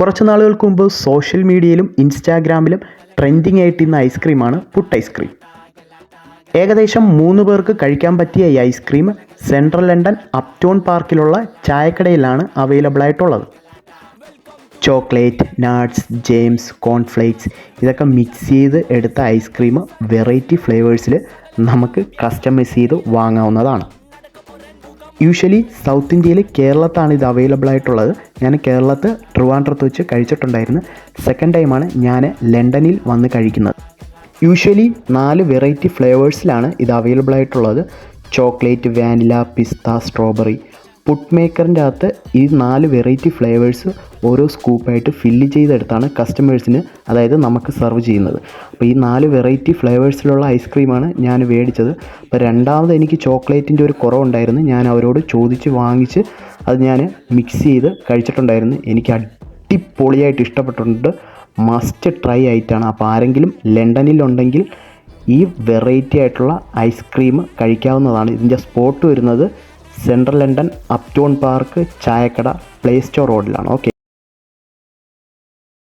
കുറച്ച് നാളുകൾക്ക് മുമ്പ് സോഷ്യൽ മീഡിയയിലും ഇൻസ്റ്റാഗ്രാമിലും ട്രെൻഡിങ് ആയിട്ടിരുന്ന ഐസ്ക്രീമാണ് പുട്ട് ഐസ്ക്രീം. ഏകദേശം മൂന്ന് പേർക്ക് കഴിക്കാൻ പറ്റിയ ഈ ice cream central London Upton പാർക്കിലുള്ള ചായക്കടയിലാണ് അവൈലബിൾ ആയിട്ടുള്ളത്. ചോക്ലേറ്റ് നട്ട്സ് ജെയിംസ് കോൺഫ്ലേക്സ് ഇതൊക്കെ മിക്സ് ചെയ്ത് എടുത്ത ഐസ്ക്രീം വെറൈറ്റി ഫ്ലേവേഴ്സിൽ നമുക്ക് കസ്റ്റമൈസ് ചെയ്ത് വാങ്ങാവുന്നതാണ്. യൂഷ്വലി സൗത്ത് ഇന്ത്യയിൽ കേരളത്താണ് ഇത് അവൈലബിൾ ആയിട്ടുള്ളത്. ഞാൻ കേരളത്ത് ട്രിവാൻഡ്രത്ത് വെച്ച് കഴിച്ചിട്ടുണ്ടായിരുന്നു. സെക്കൻഡ് ടൈമാണ് ഞാൻ ലണ്ടനിൽ വന്ന് കഴിക്കുന്നത്. യൂഷ്വലി നാല് വെറൈറ്റി ഫ്ലേവേഴ്സിലാണ് ഇത് അവൈലബിൾ ആയിട്ടുള്ളത്. ചോക്ലേറ്റ് വാനില പിസ്ത സ്ട്രോബെറി പുട്ട് മേക്കറിന്റെ അകത്ത് ഈ നാല് വെറൈറ്റി ഫ്ലേവേഴ്സ് ഓരോ സ്കൂപ്പായിട്ട് ഫില്ല് ചെയ്തെടുത്താണ് കസ്റ്റമേഴ്സിന് അതായത് നമുക്ക് സെർവ് ചെയ്യുന്നത്. അപ്പോൾ ഈ നാല് വെറൈറ്റി ഫ്ലേവേഴ്സിലുള്ള ഐസ്ക്രീമാണ് ഞാൻ മേടിച്ചത് അപ്പോൾ രണ്ടാമത് എനിക്ക് ചോക്ലേറ്റിന്റെ ഒരു കുറവുണ്ടായിരുന്നു. ഞാൻ അവരോട് ചോദിച്ച് വാങ്ങിച്ച് അത് ഞാൻ മിക്സ് ചെയ്ത് കഴിച്ചിട്ടുണ്ടായിരുന്നു. എനിക്ക് അടിപൊളിയായിട്ട് ഇഷ്ടപ്പെട്ടിട്ടുണ്ട്. മസ്റ്റ് ട്രൈ ആയിട്ടാണ്. അപ്പോൾ ആരെങ്കിലും ലണ്ടനിലുണ്ടെങ്കിൽ ഈ വെറൈറ്റി ആയിട്ടുള്ള ഐസ്ക്രീം കഴിക്കാവുന്നതാണ്. ഇതിന്റെ സ്പോട്ട് വരുന്നത് സെൻട്രൽ ലണ്ടൻ അപ്റ്റോൺ പാർക്ക് ചായക്കട പ്ലേ സ്റ്റോർ റോഡിലാണ്. ഓക്കെ.